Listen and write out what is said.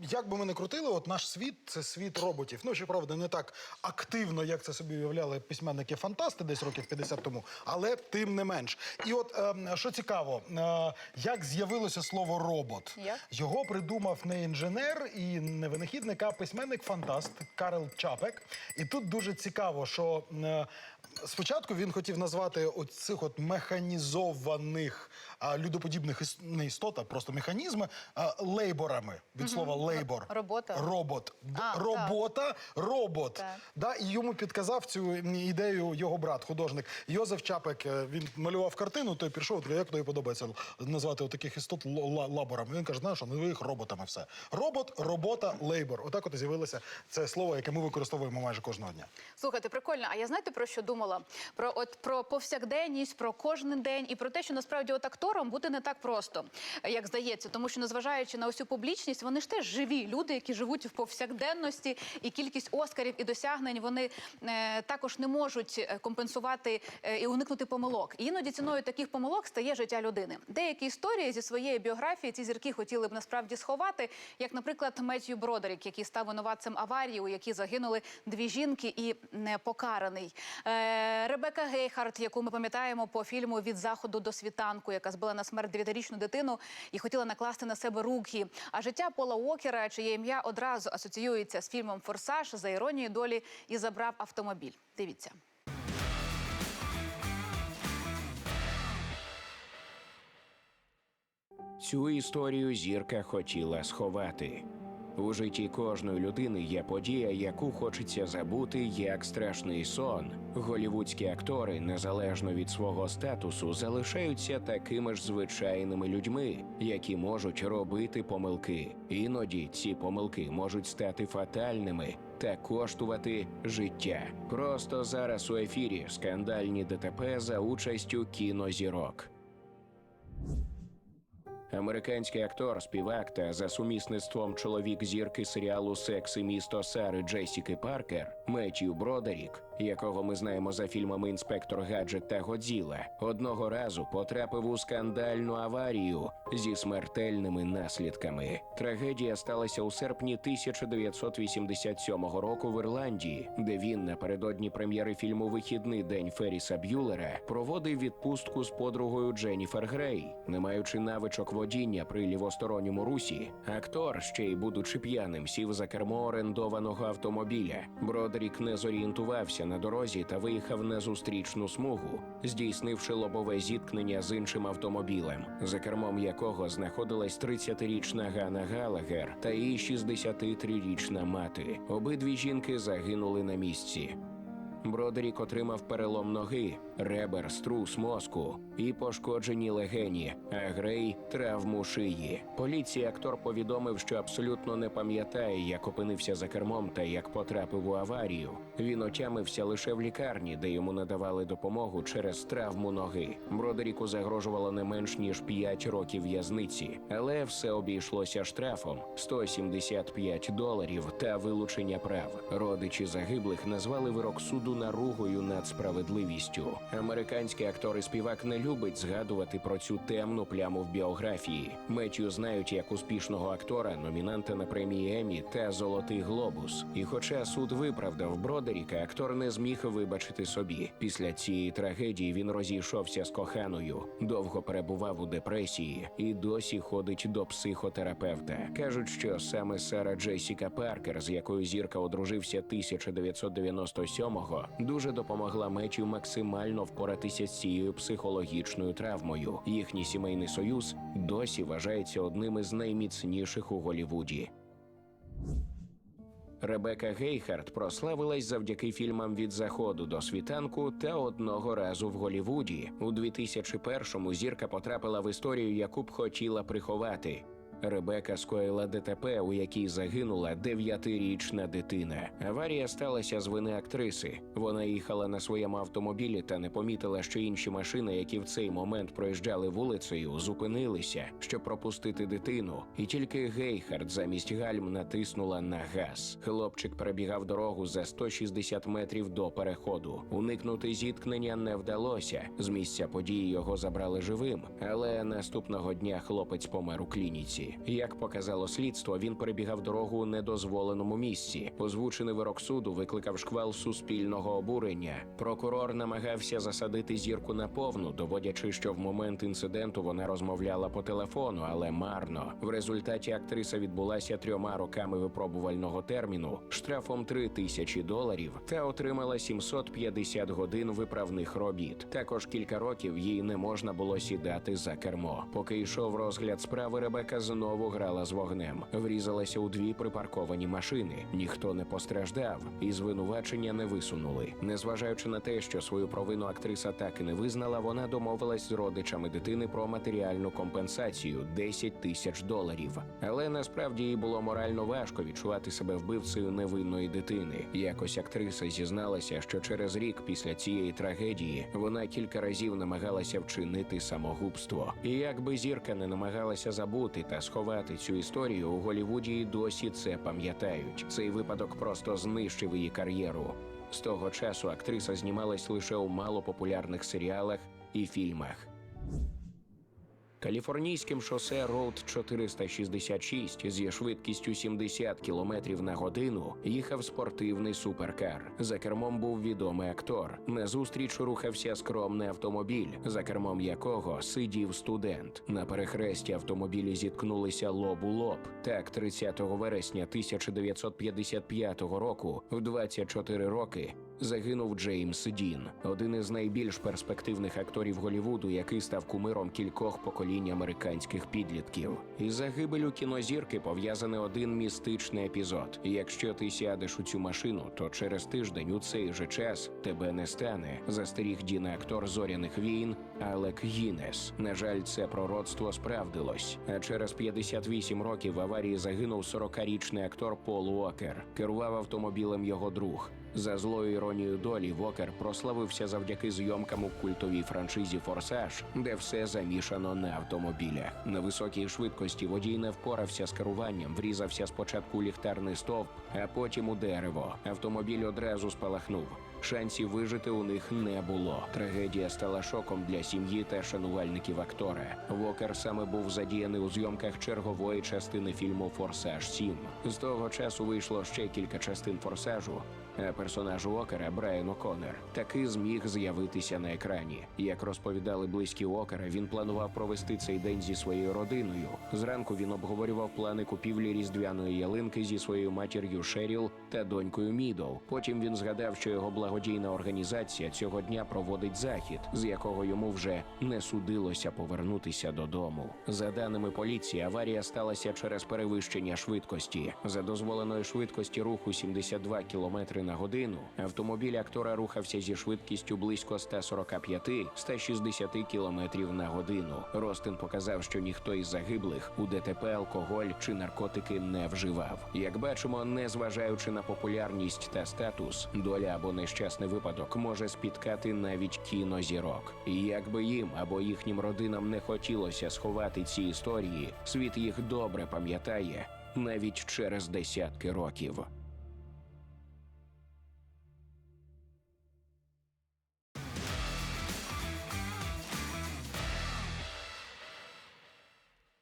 як би ми не крутили, от наш світ це світ роботів. Ну, щоправда, не так активно, як це собі уявляли письменники-фантасти десь років 50 тому, але тим не менш. І от е, що цікаво, е, як з'явилося слово робот? Як? Його придумав не інженер і не винахідник, а письменник-фантаст Карл Чапек. І тут дуже цікаво, що е, спочатку він хотів назвати оцих от механізованих а, людоподібних іс- не істот, а просто механізми а, лейборами від слова лейбор. Робота. Робот. Д- А, так. робота, робот. Так. Да, і йому підказав цю ідею його брат, художник Йозеф Чапек. Е, Він малював картину, той пішов, каже, як тобі подобається назвати таких істот л- ла- лаборами. Він каже, знаєш, ну їх роботами все. Робот, робота, лейбор. Отак от і з'явилося це слово, яке ми використовуємо майже кожного дня. Слухайте, прикольно. А я знаєте про що думала? Про от про повсякденність, про кожен день і про те, що насправді от актором бути не так просто, як здається, тому що незважаючи на усю публічність, вони ж теж живі люди, які живуть в повсякденності, і кількість оскарів і досягнень вони е, також не можуть е, компенсувати е, і уникнути помилок. І іноді ціною таких помилок стає життя людини. Деякі історії зі своєї біографії ці зірки хотіли б насправді сховати, як, наприклад, Меттью Бродерік, який став винуватцем аварії, у якій загинули дві жінки і не покараний. Е, Ребека Гейхард, яку ми пам'ятаємо по фільму Від заходу до світанку, яка збила на смерть дев'ятирічну дитину і хотіла накласти на себе руки. А життя Пола Уокера, чиє ім'я одразу асоціюється з фільмом Форсаж за іронією долі і забрав автомобіль. Дивіться. Цю історію зірка хотіла сховати. У житті кожної людини є подія, яку хочеться забути як страшний сон. Голівудські актори, незалежно від свого статусу, залишаються такими ж звичайними людьми, які можуть робити помилки. Іноді ці помилки можуть стати фатальними та коштувати життя. Просто зараз у ефірі скандальні ДТП за участю кінозірок. Американський актор, співак та за сумісництвом чоловік зірки серіалу Секс і місто Сари Джесіки Паркер Меттью Бродерік, якого ми знаємо за фільмами Інспектор Гаджет та Годзіла, одного разу потрапив у скандальну аварію зі смертельними наслідками. Трагедія сталася у серпні 1987 року в Ірландії, де він напередодні прем'єри фільму Вихідний день Ферріса Б'юлера проводив відпустку з подругою Дженніфер Грей, не маючи навичок водіння при лівосторонньому русі. Актор, ще й будучи п'яним, сів за кермо орендованого автомобіля. Бродерік не зорієнтувався на дорозі та виїхав на зустрічну смугу, здійснивши лобове зіткнення з іншим автомобілем, за кермом якого знаходилась 30-річна Ганна Галагер та її 63-річна мати. Обидві жінки загинули на місці. Бродерік отримав перелом ноги, ребер, струс мозку і пошкоджені легені, а Грей травму шиї. Поліції актор повідомив, що абсолютно не пам'ятає, як опинився за кермом та як потрапив у аварію. Він отямився лише в лікарні, де йому надавали допомогу через травму ноги. Бродеріку загрожувало не менш ніж 5 років в'язниці, але все обійшлося штрафом 175 доларів та вилучення прав. Родичі загиблих назвали вирок суду наругою над справедливістю. Американський актор і співак не любить згадувати про цю темну пляму в біографії. Меттю знають як успішного актора, номінанта на премії Емі та Золотий Глобус. І хоча суд виправдав Бродеріка, актор не зміг вибачити собі. Після цієї трагедії він розійшовся з коханою, довго перебував у депресії і досі ходить до психотерапевта. кажуть, що саме Сара Джесіка Паркер, з якою зірка одружився 1997-го, дуже допомогла Меттю максимально впоратися з цією психологічною травмою. Їхній сімейний союз досі вважається одним із найміцніших у Голівуді. Ребека Гейхард прославилась завдяки фільмам від заходу до світанку та одного разу в Голівуді. У 2001-му зірка потрапила в історію, яку б хотіла приховати. Ребека скоїла ДТП, у якій загинула дев'ятирічна дитина. Аварія сталася з вини актриси. Вона їхала на своєму автомобілі та не помітила, що інші машини, які в цей момент проїжджали вулицею, зупинилися, щоб пропустити дитину. І тільки Гейхард замість гальм натиснула на газ. Хлопчик перебігав дорогу за 160 метрів до переходу. Уникнути зіткнення не вдалося. З місця події його забрали живим, але наступного дня хлопець помер у клініці. Як показало слідство, він перебігав дорогу у недозволеному місці. Озвучений вирок суду викликав шквал суспільного обурення. Прокурор намагався засадити зірку на повну, доводячи, що в момент інциденту вона розмовляла по телефону, але марно. В результаті актриса відбулася трьома роками випробувального терміну, штрафом 3 тисячі доларів та отримала 750 годин виправних робіт. Також кілька років їй не можна було сідати за кермо. Поки йшов розгляд справи, Ребека знову грала з вогнем, врізалася у дві припарковані машини. Ніхто не постраждав, і звинувачення не висунули. Незважаючи на те, що свою провину актриса так і не визнала, вона домовилась з родичами дитини про матеріальну компенсацію 10 тисяч доларів. Але насправді їй було морально важко відчувати себе вбивцею невинної дитини. Якось актриса зізналася, що через рік після цієї трагедії вона кілька разів намагалася вчинити самогубство. І якби зірка не намагалася забути та сховати цю історію, у Голівуді і досі це пам'ятають. Цей випадок просто знищив її кар'єру. З того часу актриса знімалась лише у малопопулярних серіалах і фільмах. Каліфорнійським шосе Роуд 466 зі швидкістю 70 км на годину їхав спортивний суперкар. За кермом був відомий актор. Назустріч рухався скромний автомобіль, за кермом якого сидів студент. На перехресті автомобілі зіткнулися лоб у лоб. Так, 30 вересня 1955 року, в 24 роки, загинув Джеймс Дін, один із найбільш перспективних акторів Голівуду, який став кумиром кількох поколінь американських підлітків. Із загибелю кінозірки пов'язаний один містичний епізод. Якщо ти сядеш у цю машину, то через тиждень у цей же час тебе не стане. Застеріг Діна актор зоряних війн Алек Гінес. На жаль, це пророцтво справдилось. А через 58 років в аварії загинув 40-річний актор Пол Уокер. Керував автомобілем його друг. За злою іронією долі Вокер прославився завдяки зйомкам у культовій франшизі Форсаж, де все замішано на автомобілях. На високій швидкості водій не впорався з керуванням, врізався спочатку у ліхтарний стовп, а потім у дерево. Автомобіль одразу спалахнув. Шансів вижити у них не було. Трагедія стала шоком для сім'ї та шанувальників актора. Вокер саме був задіяний у зйомках чергової частини фільму Форсаж 7. З того часу вийшло ще кілька частин форсажу. А персонаж Уокера Брайан О'Коннор таки зміг з'явитися на екрані. Як розповідали близькі Уокера, він планував провести цей день зі своєю родиною. Зранку він обговорював плани купівлі різдвяної ялинки зі своєю матір'ю Шеріл та донькою Мідл. Потім він згадав, що його благодійна організація цього дня проводить захід, з якого йому вже не судилося повернутися додому. За даними поліції, аварія сталася через перевищення швидкості. За дозволеної швидкості руху 72 км на годину. Автомобіль актора рухався зі швидкістю близько 145-160 км на годину. Ростин показав, що ніхто із загиблих у ДТП алкоголь чи наркотики не вживав. Як бачимо, незважаючи на популярність та статус, доля або нещасний випадок може спіткати навіть кінозірок. І якби їм або їхнім родинам не хотілося сховати ці історії, світ їх добре пам'ятає навіть через десятки років.